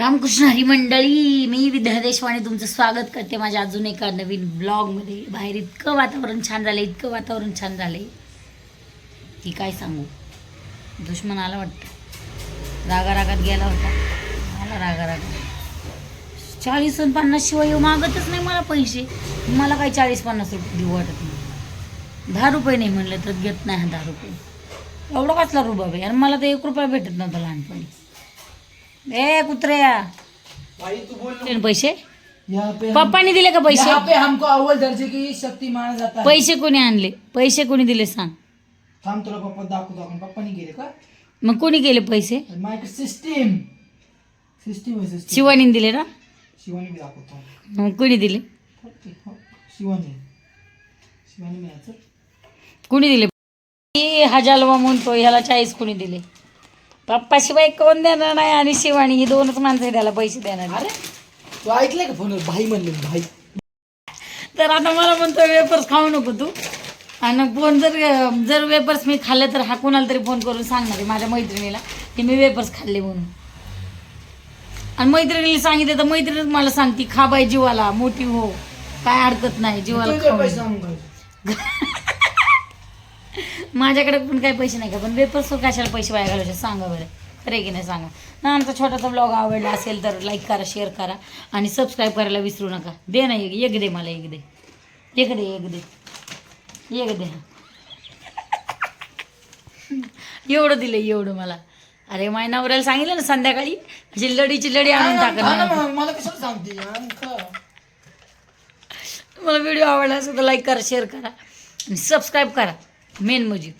रामकृष्ण हरी मंडळी मी विद्या देशवाणी तुमचं स्वागत करते माझ्या अजून एका नवीन ब्लॉगमध्ये बाहेर इतकं वातावरण छान झालं इतकं वातावरण छान झालंय. की काय सांगू? दुश्मन आला वाटतं. रागा रागात गेला होता. आला रागा रागात चाळीस आणि पन्नास शिवाय येऊ मागतच नाही मला पैसे. मला काय चाळीस पन्नास रुपये देऊ वाटत नाही. दहा रुपये नाही म्हणलं तर घेत नाही हा दहा रुपये. एवढा कसला रुबाब आहे? आणि मला तर एक रुपया भेटत नव्हता लहानपणी. ए कुत्र्या. भाई तू बोल तेन पैसे? यहाँ पे हम, पप्पानी दिले का पैसे? यहाँ पे हमको अव्वल दर्जे की शक्ती माना जाता है। पैसे कोणी आणले? पैसे कोणी दिले सांग. थांब तुला पप्पा दाखवतो आपण पप्पानी गेले का? मग कोणी गेले पैसे? मायक सिस्टीम. सिस्टीम आहे सिस्टीम. शिवानीने दिले ना? शिवानी मी दाखवतो. मग कोणी दिले? ओके, हो. शिवानी. शिवानी मिळायचं कोणी दिले? मी हा जलवा म्हणतो ह्याला चाळीस कोणी दिले? पप्पा शिवाय कोण देणार नाही आणि शिवानी ही दोनच माणसं त्याला पैसे देणार अरे तू ऐकलंय का फोनवर? भाई म्हणले भाई. तर आता मला म्हणतो वेपर्स खाऊ नको तू. आणि फोन जर जर वेपर्स मी खाल्ले तर हा कोणाला तरी फोन करून सांगणार आहे माझ्या मैत्रिणीला की मी वेपर्स खाल्ले म्हणून. आणि मैत्रिणीला सांगितलं तर मैत्रिणीच मला सांगते खा बाई जीवाला मोठी हो. काय हरकत नाही जीवाला खाऊ. माझ्याकडे पण काही पैसे नाही का? पण वेपर्स कशाला पैसे वाया घालायचे सांगा बरं. खरे की नाही सांगा? ना आमचा छोटासा ब्लॉग आवडला असेल तर लाईक करा शेअर करा आणि सबस्क्राईब करायला विसरू नका. दे ना एक एक दे मला एक दे. एक दे एक दे. एक दे. एवढं दिलं एवढं मला. अरे माय नवऱ्याला सांगितलं ना संध्याकाळी? अशी लढीची लढी आणून मग, मला सांगते? मला व्हिडिओ आवडला असेल तर लाईक करा शेअर करा आणि सबस्क्राईब करा. मेन म्हणजे.